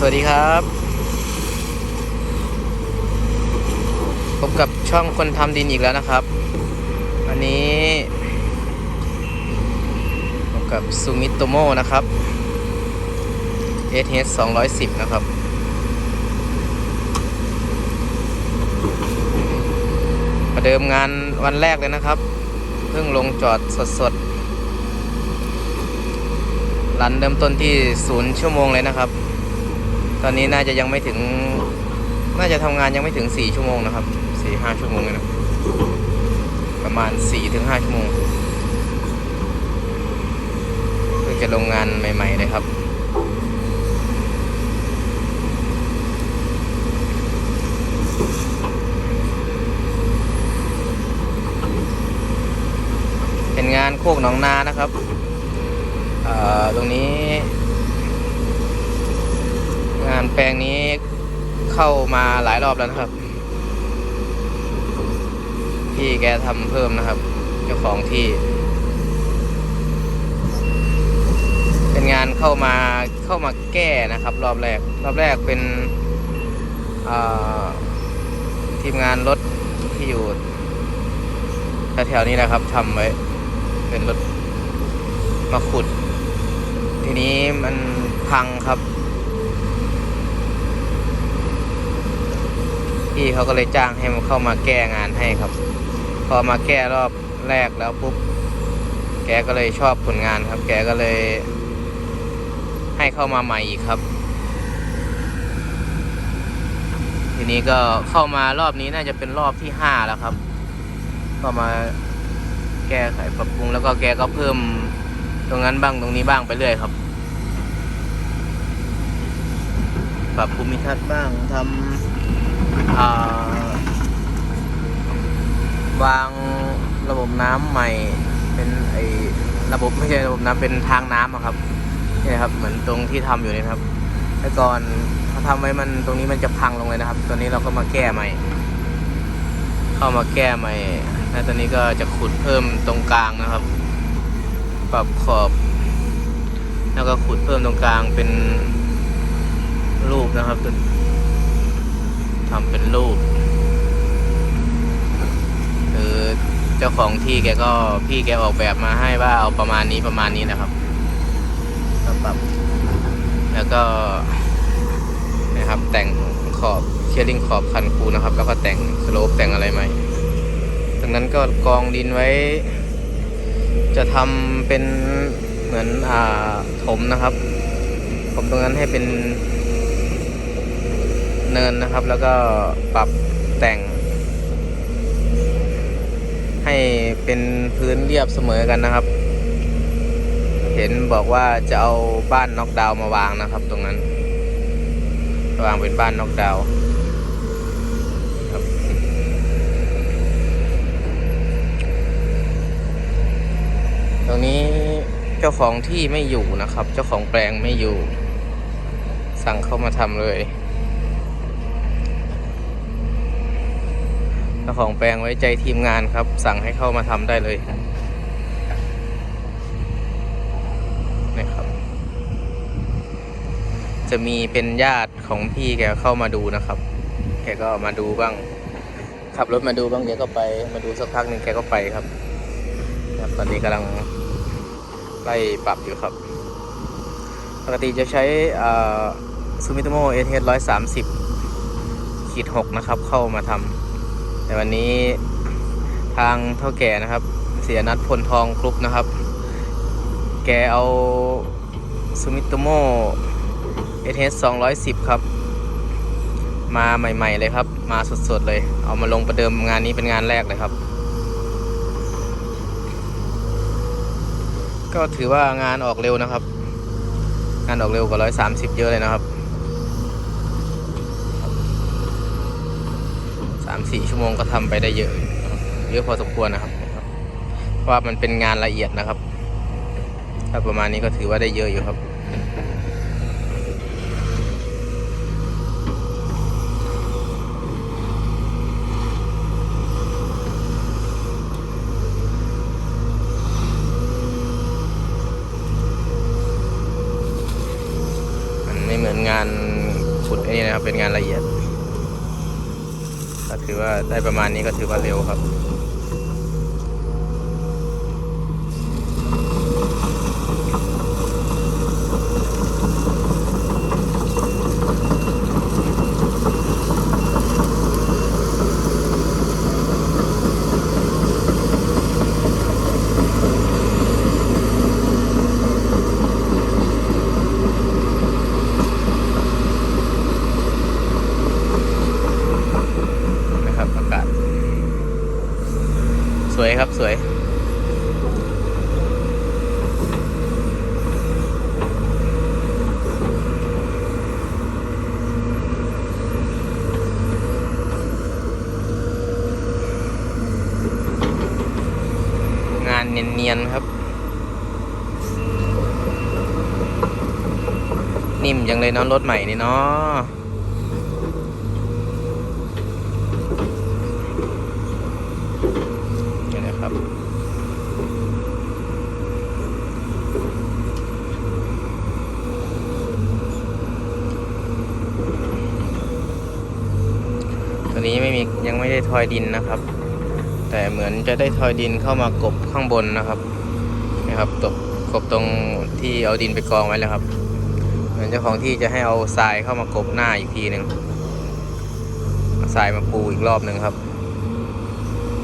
สวัสดีครับพบกับช่องคนทำดินอีกแล้วนะครับ วันนี้พบกับซูมิโตโมนะครับ SH 210 นะครับ ประเดิมงานวันแรกเลยนะครับ เพิ่งลงจอดสดๆรันเริ่มต้นที่ศูนย์ชั่วโมงเลยนะครับ ตอนนี้น่าจะยังไม่ถึง น่าจะทำงานยังไม่ถึง4ชั่วโมงนะครับ4 5ชั่วโมงเลยนะประมาณ4ถึง5ชั่วโมงเพิ่งจะลงงานใหม่ ๆ เลยครับเป็นงานโคกหนองนานะครับเอ่อตรงนี้ งานแปลงนี้เข้ามาหลายรอบแล้วนะครับ พี่แกทำเพิ่มนะครับ เจ้าของที่ เป็นงานเข้ามาเข้ามาแก้นะครับ รอบแรก รอบแรกเป็นทีมงานรถที่อยู่แถวๆนี้นะครับทำไว้ เป็นรถมาขุด ทีนี้มันพังครับ พี่เขาก็เลยจ้างให้มันเข้ามาแก้งานให้ครับ พอมาแก้รอบแรกแล้วปุ๊บแกก็เลยชอบผลงานครับ แกก็เลย ให้เข้ามาใหม่อีกครับ ทีนี้ก็เข้ามารอบนี้น่าจะเป็นรอบที่ห้าแล้วครับ ก็มาแก้ไขปรับปรุงแล้วก็แกก็เพิ่มตรงนั้นบ้างตรงนี้บ้างไปเรื่อยครับ ปรับภูมิทัศน์บ้างทำ อ่าวางระบบน้ำใหม่ เป็นไอระบบไม่ใช่ระบบน้ำเป็นทางน้ำครับนี่นะครับ เหมือนตรงที่ทำอยู่นี่ครับแต่ก่อนเขาทำไว้มันตรงนี้มันจะพังลงเลยนะครับ ตอนนี้เราก็มาแก้ใหม่ เข้ามาแก้ใหม่แล้วตอนนี้ก็จะขุดเพิ่มตรงกลางนะครับ ปรับขอบ แล้วก็ขุดเพิ่มตรงกลางเป็นรูปนะครับ ทำเป็นรูปคือเจ้าของที่แกก็พี่แกออกแบบมาให้ว่าเอาประมาณนี้ประมาณนี้นะครับก็ปรับ แล้วก็นะครับ แต่งขอบเชียร์ลิงขอบคันคูนะครับ แล้วก็แต่งสโลปแต่งอะไรใหม่ดังนั้นก็กองดินไว้ จะทำเป็นเหมือนอ่าถมนะครับผมตรงนั้นให้เป็น เนินนะครับ แล้วก็ปรับแต่ง ให้เป็นพื้นเรียบเสมอกันนะครับ เห็นบอกว่าจะเอาบ้านน็อกดาวมาวางนะครับ ตรงนั้น วางเป็นบ้านน็อกดาวตรงนี้เจ้าของที่ไม่อยู่นะครับ เจ้าของแปลงไม่อยู่ สั่งเข้ามาทำเลย เจ้าของแปลงไว้ใจทีมงานครับ สั่งให้เข้ามาทำได้เลยนี่ครับ จะมีเป็นญาติของพี่แกเข้ามาดูนะครับ แกก็มาดูบ้าง ขับรถมาดูบ้างแกก็ไป มาดูสักพักหนึ่งแกก็ไปครับครับตอนนี้กำลังไล่ปรับอยู่ครับ ปกติจะใช้ซูมิโตโมเอเทสร้อยสามสิบขีดหกนะครับ เข้ามาทำ แต่วันนี้ทางเท่าแก่นะครับ เสียนัดพลทองกรุ๊ปนะครับ แกเอาซูมิโตโมเอเทส210ครับ มาใหม่ๆเลยครับ มาสดๆเลย เอามาลงประเดิมงานนี้เป็นงานแรกเลยครับ ก็ถือว่างานออกเร็วนะครับ งานออกเร็วกว่า130เยอะเลยนะครับ สามสี่ชั่วโมงก็ทำไปได้เยอะเยอะพอสมควรนะครับเพราะว่ามันเป็นงานละเอียดนะครับถ้าประมาณนี้ก็ถือว่าได้เยอะอยู่ครับมันไม่เหมือนงานอันนี้นะครับเป็นงานละเอียด ได้ประมาณนี้ก็ถือว่าเร็วครับนะครับอากาศ สวยครับสวย งาน เนียนครับ นิ่มจังเลยเนาะรถใหม่นี่เนาะนี่นะครับตัวนี้ไม่มียังไม่ได้ทอยดินนะครับ แต่เหมือนจะได้ทอยดินเข้ามากบข้างบนนะครับนะครับตบกบตรงที่เอาดินไปกองไว้แล้วครับ เหมือนเจ้าของที่จะให้เอาทรายเข้ามากบหน้าอีกทีหนึ่งทรายมาปูอีกรอบหนึ่งครับ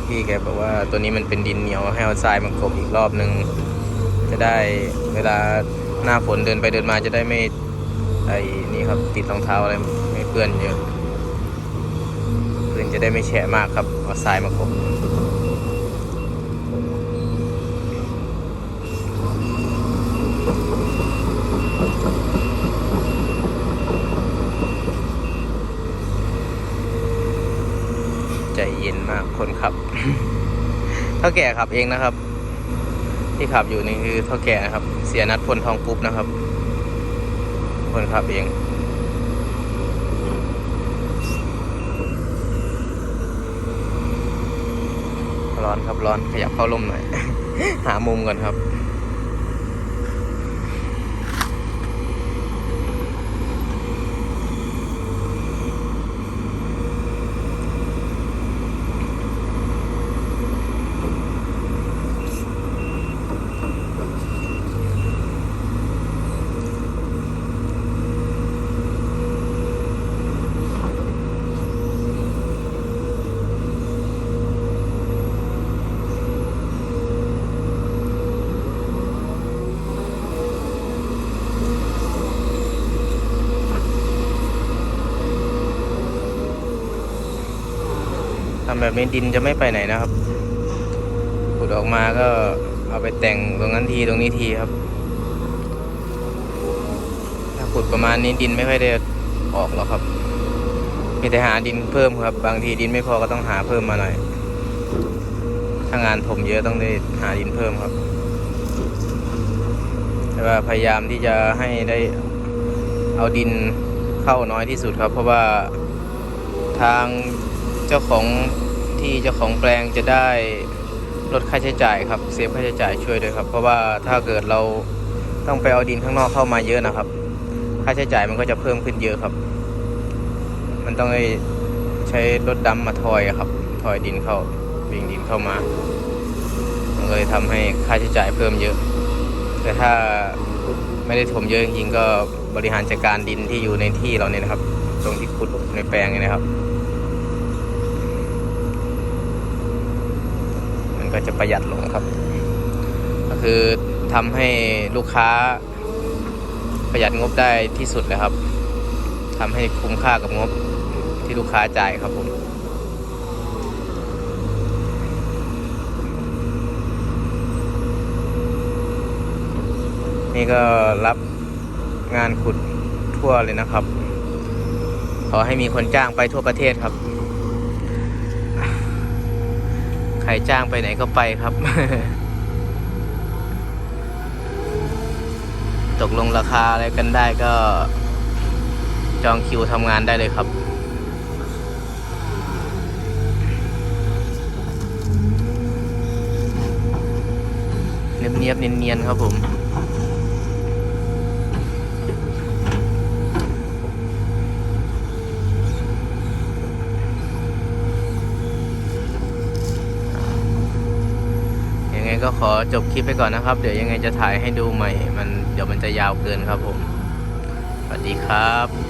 พี่แกบอกว่าตัวนี้มันเป็นดินเหนียวให้เอาทรายมากบอีกรอบหนึ่งจะได้เวลาหน้าฝนเดินไปเดินมาจะได้ไม่ไอ้นี่ครับติดรองเท้าอะไรไม่เปื้อนเยอะพื้นจะได้ไม่แฉะมากครับเอาทรายมากบ ใจเย็นมากคนขับเท่าแก่ขับเองนะครับ ที่ขับอยู่นี่คือเท่าแก่นะครับ เสียนัดพลทองปุ๊บนะครับ คนขับเองร้อนครับร้อนขยับเข้าร่มหน่อย หามุมก่อนครับำแบบนี้ดินจะไม่ไปไหนนะครับขุดออกมาก็เอาไปแต่งตรงนั้นทีตรงนี้ทีครับ ถ้าขุดประมาณนี้ดินไม่ค่อยได้ออกหรอกครับ มีแต่หาดินเพิ่มครับ บางทีดินไม่พอก็ต้องหาเพิ่มมาหน่อย ถ้างานถมเยอะต้องได้หาดินเพิ่มครับ แต่ว่าพยายามที่จะให้ได้เอาดินเข้าน้อยที่สุดครับ เพราะว่าทางเจ้าของ ที่เจ้าของแปลงจะได้ลดค่าใช้จ่ายครับเซฟค่าใช้จ่ายช่วยด้วยครับ เพราะว่าถ้าเกิดเราต้องไปเอาดินข้างนอกเข้ามาเยอะนะครับ ค่าใช้จ่ายมันก็จะเพิ่มขึ้นเยอะครับ มันต้องใช้รถดำมาทอยครับ ทอยดินเข้าวิ่งดินเข้ามามันก็เลยทำให้ค่าใช้จ่ายเพิ่มเยอะ แต่ถ้าไม่ได้ถมเยอะจริงๆก็บริหารจัดการดินที่อยู่ในที่เราเนี่ยนะครับ ตรงที่ขุดในแปลงเนี่ยนะครับ มัน ก็จะประหยัดลงครับ ก็คือทำให้ลูกค้าประหยัดงบได้ที่สุดเลยครับทำให้คุ้มค่ากับงบที่ลูกค้าจ่ายครับผมนี่ก็รับงานขุดทั่วเลยนะครับ ขอให้มีคนจ้างไปทั่วประเทศครับ ใค รจ้างไปไหนก็ไปครับ ตกลงราคาอะไรกันได้ก็ จองคิวทำงานได้เลยครับเนียบๆเนียนๆครับผม น ก็ขอจบคลิปไปก่อนนะครับ เดี๋ยวยังไงจะถ่ายให้ดูใหม่ มันเดี๋ยวมันจะยาวเกินครับผม สวัสดีครับ